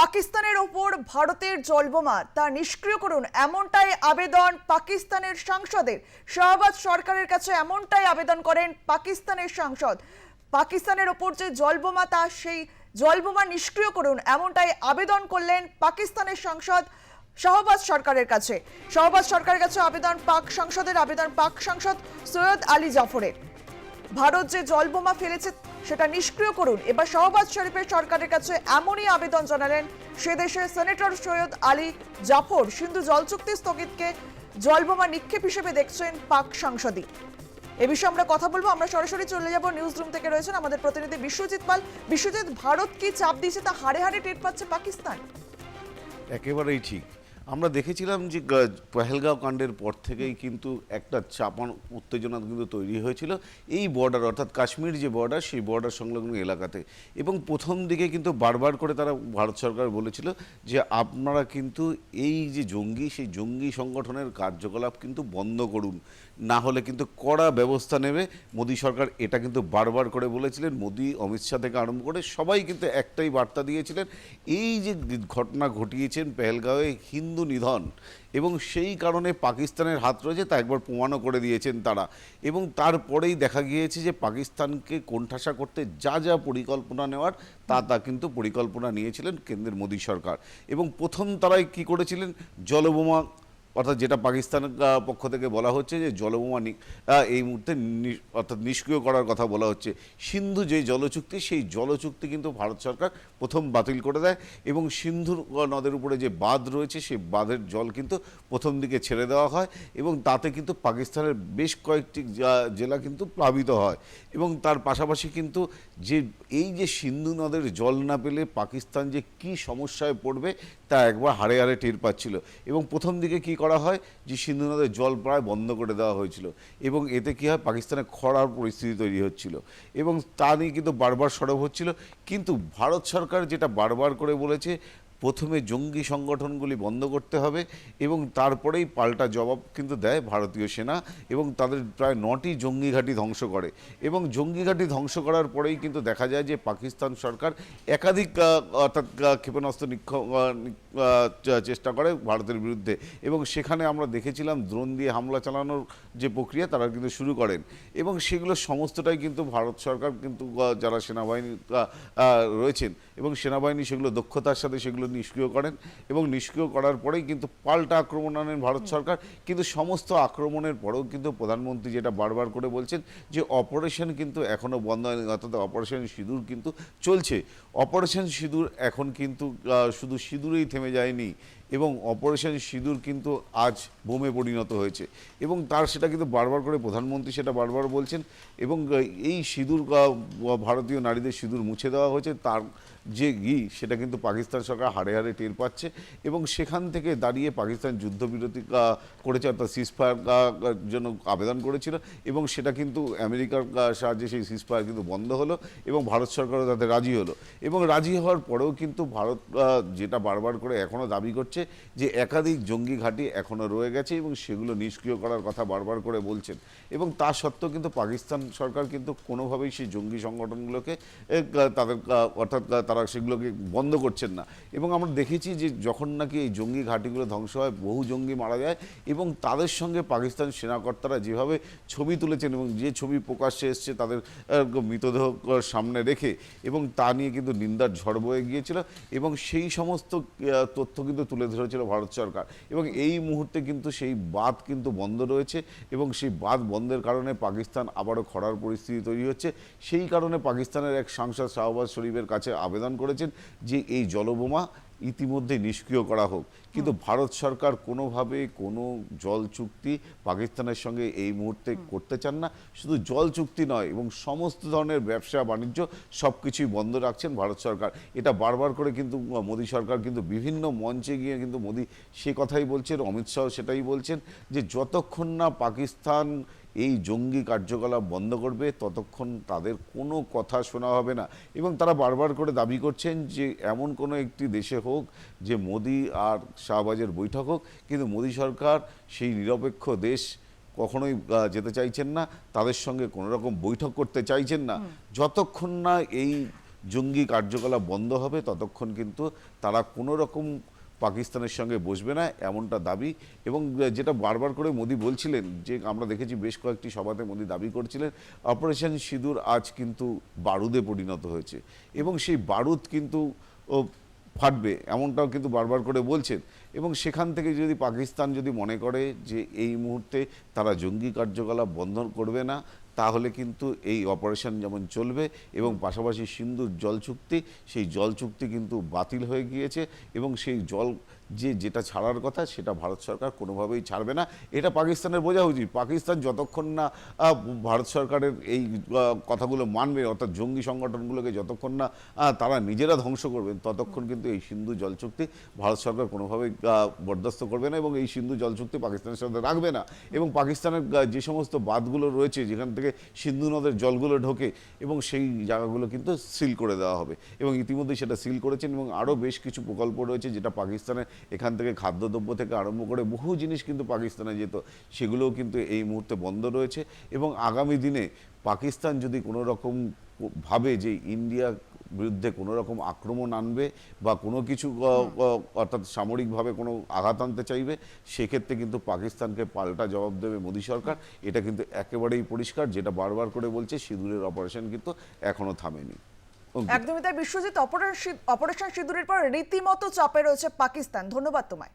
পাকিস্তানের ওপর ভারতের জলবোমা তা নিষ্ক্রিয় করুন, এমনটাই আবেদন পাকিস্তানের সাংসদের। শাহবাজ সরকারের কাছে এমনটাই আবেদন করেন পাকিস্তানের সাংসদ। পাকিস্তানের ওপর যে জলবোমা, তা সেই জলবোমা নিষ্ক্রিয় করুন, এমনটাই আবেদন করলেন পাকিস্তানের সাংসদ শাহবাজ সরকারের কাছে। শাহবাজ সরকারের কাছে আবেদন, পাক সংসদের আবেদন, পাক সাংসদ সৈয়দ আলী জাফরের। ভারত যে জলবোমা ফেলেছে সেটা নিষ্ক্রিয় করুন। এবার শাহবাজ শরীফের সরকারের কাছে এমনই আবেদন জানালেন সে দেশের সেনেটর সৈয়দ আলী জাফর। সিন্ধু জল চুক্তি স্থগিতকে জলবোমা নিক্ষেপ হিসেবে দেখছেন পাক সাংসদই। এ বিষয়ে আমরা কথা বলব। আমরা সরাসরি চলে যাব নিউজ রুম থেকে রয়েছেন আমাদের প্রতিনিধি বিশ্বজিৎ পাল। বিশ্বজিৎ, ভারত কি চাপ দিয়েছে তা হাড়ে হাড়ে টের পাচ্ছে পাকিস্তান? একেবারেই ঠিক। আমরা দেখেছিলাম যে পহেলগাঁও কাণ্ডের পর থেকেই কিন্তু একটা চাপান উত্তেজনা কিন্তু তৈরি হয়েছিল। এই বর্ডার অর্থাৎ কাশ্মীর যে বর্ডার সেই বর্ডার সংলগ্ন এলাকাতে। এবং প্রথম দিকে কিন্তু বারবার করে তারা ভারত সরকার বলেছিল যে আপনারা কিন্তু এই যে জঙ্গি, সেই জঙ্গি সংগঠনের কার্যকলাপ কিন্তু বন্ধ করুন। না হলে কিন্তু কড়া ব্যবস্থা নেবে। মোদী সরকার এটা কিন্তু বারবার করে বলেছিলেন। মোদী, অমিত শাহ থেকে আরম্ভ করে সবাই কিন্তু একটাই বার্তা দিয়েছিলেন। এই যে ঘটনা ঘটিয়েছেন পেহেলগাঁওয়ে, হিন্দু নিধন এবং সেই কারণে পাকিস্তানের হাত রয়েছে তা একবার প্রমাণও করে দিয়েছেন তারা। এবং তারপরেই দেখা গিয়েছে যে পাকিস্তানকে কোণঠাসা করতে যা যা পরিকল্পনা নেওয়ার তা তা কিন্তু পরিকল্পনা নিয়েছিলেন কেন্দ্রের মোদী সরকার। এবং প্রথম তারাই কি করেছিলেন? জলবোমা অর্থাৎ যেটা পাকিস্তানের আহ, পক্ষ থেকে বলা হচ্ছে যে জলবোমা এই মুহূর্তে অর্থাৎ নিষ্ক্রিয় করার কথা বলা হচ্ছে। সিন্ধু যে জলচুক্তি সেই জলচুক্তি কিন্তু ভারত সরকার প্রথম বাতিল করে দেয় এবং সিন্ধু নদের উপরে যে বাঁধ রয়েছে সেই বাঁধের জল কিন্তু প্রথম দিকে ছেড়ে দেওয়া হয় এবং তাতে কিন্তু পাকিস্তানের বেশ কয়েকটি জেলা কিন্তু প্লাবিত হয় এবং তার পাশাপাশি কিন্তু যে এই যে সিন্ধু নদের জল না পেলে পাকিস্তান যে কি সমস্যায় পড়বে তা একবার হাড়ে হাড়ে টের পাচ্ছিল। এবং প্রথম দিকে কি করা হয়? যে সিন্ধু নদের জল প্রায় বন্ধ করে দেওয়া হয়েছিল। এবং এতে কি হয়? পাকিস্তানের খরার পরিস্থিতি তৈরি হচ্ছিল। এবং তা নিয়ে কিন্তু বারবার সরব হচ্ছিল। কিন্তু ভারত সরকার যেটা বারবার করে বলেছে প্রথমে জঙ্গি সংগঠনগুলি বন্ধ করতে হবে এবং তারপরেই পাল্টা জবাব কিন্তু দেয় ভারতীয় সেনা এবং তাদের প্রায় নটি জঙ্গি ঘাঁটি ধ্বংস করে। এবং জঙ্গি ঘাঁটি ধ্বংস করার পরেই কিন্তু দেখা যায় যে পাকিস্তান সরকার একাধিক অর্থাৎ ক্ষেপণাস্ত্র নিক্ষেপ আহ, নি- আহ, চে- চেষ্টা করে ভারতের বিরুদ্ধে। এবং সেখানে আমরা দেখেছিলাম দ্রোন দিয়ে হামলা চালানোর যে প্রক্রিয়া তারা কিন্তু শুরু করেন। এবং সেগুলো সমস্তটাই কিন্তু ভারত সরকার কিন্তু যারা সেনাবাহিনী রয়েছেন এবং সেনাবাহিনী সেগুলো দক্ষতার সাথে সেগুলো নিষ্ক্রিয় করেন এবং নিষ্ক্রিয় করার পরেই কিন্তু পাল্টা আক্রমণ আনেন ভারত সরকার। কিন্তু সমস্ত আক্রমণের পরেও কিন্তু প্রধানমন্ত্রী যেটা বারবার করে বলছেন যে অপারেশন কিন্তু এখনও বন্ধ হয়নি অর্থাৎ অপারেশন সিঁদুর কিন্তু চলছে। অপারেশন সিঁদুর এখন কিন্তু শুধু সিঁদুরেই থেমে যায়নি। এবং অপারেশন সিঁদুর কিন্তু আজ বোমে পরিণত হয়েছে। এবং তার সেটা কিন্তু বারবার করে প্রধানমন্ত্রী সেটা বারবার বলছেন এবং এই সিঁদুর ভারতীয় নারীদের সিঁদুর মুছে দেওয়া হয়েছে, তার যে ই সেটা কিন্তু পাকিস্তান সরকার হাড়ে হাড়ে টের পাচ্ছে এবং সেখান থেকে দাঁড়িয়ে পাকিস্তান যুদ্ধবিরতি করেছে, অর্থাৎ সিসফায়ার জন্য আবেদন করেছিল এবং সেটা কিন্তু আমেরিকার সাহায্যে সেই সিসফায়ার কিন্তু বন্ধ হলো এবং ভারত সরকারও তাতে রাজি হলো। এবং রাজি হওয়ার পরেও কিন্তু ভারত যেটা বারবার করে এখনও দাবি করছে যে একাধিক জঙ্গি ঘাঁটি এখনও রয়ে গেছে এবং সেগুলো নিষ্ক্রিয় করার কথা বারবার করে বলছেন। এবং তা সত্ত্বেও কিন্তু পাকিস্তান সরকার কিন্তু কোনোভাবেই সেই জঙ্গি সংগঠনগুলোকে তাদের অর্থাৎ তারা সেগুলোকে বন্ধ করছেন না। এবং আমরা দেখেছি যে যখন নাকি এই জঙ্গি ঘাঁটিগুলো ধ্বংস হয়, বহু জঙ্গি মারা যায় এবং তাদের সঙ্গে পাকিস্তান সেনাকর্তারা যেভাবে ছবি তুলেছেন এবং যে ছবি প্রকাশ্যে এসছে তাদের মৃতদেহ সামনে রেখে এবং তা নিয়ে কিন্তু নিন্দার ঝড় বয়ে গিয়েছিল এবং সেই সমস্ত তথ্য কিন্তু তুলে ধরেছিল ভারত সরকার। এবং এই মুহূর্তে কিন্তু সেই বাঁধ কিন্তু বন্ধ রয়েছে এবং সেই বাঁধ বন্ধের কারণে পাকিস্তান আবারও খরার পরিস্থিতি তৈরি হচ্ছে। সেই কারণে পাকিস্তানের এক সাংসদ শাহবাজ শরীফের কাছে আবেদন করেছেন যে এই জলবোমা ইতিমধ্যে নিষ্ক্রিয় করা হোক। কিন্তু ভারত সরকার কোনোভাবে কোনো জল চুক্তি পাকিস্তানের সঙ্গে এই মুহূর্তে করতে চান না। শুধু জল চুক্তি নয় এবং সমস্ত ধরনের ব্যবসা বাণিজ্য সব কিছুই বন্ধ রাখছেন ভারত সরকার। এটা বারবার করে কিন্তু মোদী সরকার কিন্তু বিভিন্ন মঞ্চে গিয়ে কিন্তু মোদী সে কথাই বলছেন অমিত শাহ সেটাই বলছেন যে যতক্ষণ না পাকিস্তান এই জঙ্গি কার্যকলাপ বন্ধ করবে ততক্ষণ তাদের কোনো কথা শোনা হবে না। এবং তারা বারবার করে দাবি করছেন যে এমন কোনো একটি দেশে হোক যে মোদি আর শাহবাজের বৈঠক হোক কিন্তু মোদি সরকার সেই নিরপেক্ষ দেশ কখনোই যেতে চাইছেন না তাদের সঙ্গে কোনো রকম বৈঠক করতে চাইছেন না। যতক্ষণ না এই জঙ্গি কার্যকলাপ বন্ধ হবে ততক্ষণ কিন্তু তারা কোনো রকম পাকিস্তানের সঙ্গে বসবে না, এমনটা দাবি। এবং যেটা বারবার করে মোদি বলছিলেন, যে আমরা দেখেছি বেশ কয়েকটি সভাতে মোদি দাবি করছিলেন, অপারেশন সিঁদুর আজ কিন্তু বারুদে পরিণত হয়েছে। এবং সেই বারুদ কিন্তু ফাটবে, এমনটাও কিন্তু বারবার করে বলছেন। এবং সেখান থেকে যদি পাকিস্তান যদি মনে করে যে এই মুহূর্তে তারা জঙ্গি কার্যকলাপ বন্ধ করবে না তাহলে কিন্তু এই অপারেশন যেমন চলবে এবং পাশাপাশি সিন্ধুর জল চুক্তি, সেই জল চুক্তি কিন্তু বাতিল হয়ে গিয়েছে এবং সেই জল যে যেটা ছাড়ার কথা সেটা ভারত সরকার কোনোভাবেই ছাড়বে না। এটা পাকিস্তানের বোঝা উচিত। পাকিস্তান যতক্ষণ না ভারত সরকারের এই কথাগুলো মানবে, অর্থাৎ জঙ্গি সংগঠনগুলোকে যতক্ষণ না তারা নিজেরা ধ্বংস করবেন ততক্ষণ কিন্তু এই সিন্ধু জল চুক্তি ভারত সরকার কোনোভাবেই বরদাস্ত করবে না এবং এই সিন্ধু জল চুক্তি পাকিস্তানের সাথে রাখবে না। এবং পাকিস্তানের যে সমস্ত বাঁধগুলো রয়েছে, যেখান থেকে সিন্ধু নদের জলগুলো ঢোকে এবং সেই জায়গাগুলো কিন্তু সিল করে দেওয়া হবে। এবং ইতিমধ্যে সেটা সিল করেছেন এবং আরও বেশ কিছু প্রকল্প রয়েছে যেটা পাকিস্তানের এখান থেকে খাদ্যদ্রব্য থেকে আরম্ভ করে বহু জিনিস কিন্তু পাকিস্তানে যেত সেগুলোও কিন্তু এই মুহূর্তে বন্ধ রয়েছে। এবং আগামী দিনে পাকিস্তান যদি কোনো রকম ভাবে যে ইন্ডিয়া বিরুদ্ধে কোনো রকম আক্রমণ আনবে বা কোনো কিছু অর্থাৎ সামরিকভাবে কোনো আঘাত আনতে চাইবে সেক্ষেত্রে কিন্তু পাকিস্তানকে পাল্টা জবাব দেবে মোদী সরকার। এটা কিন্তু একেবারেই পরিষ্কার যেটা বারবার করে বলছে সিঁদুরের অপারেশন কিন্তু এখনও থামেনি। একদমই তাই বিশ্বজিৎ অপারেশন সিঁদুরের পর রীতিমতো চাপে রয়েছে পাকিস্তান। ধন্যবাদ তোমায়।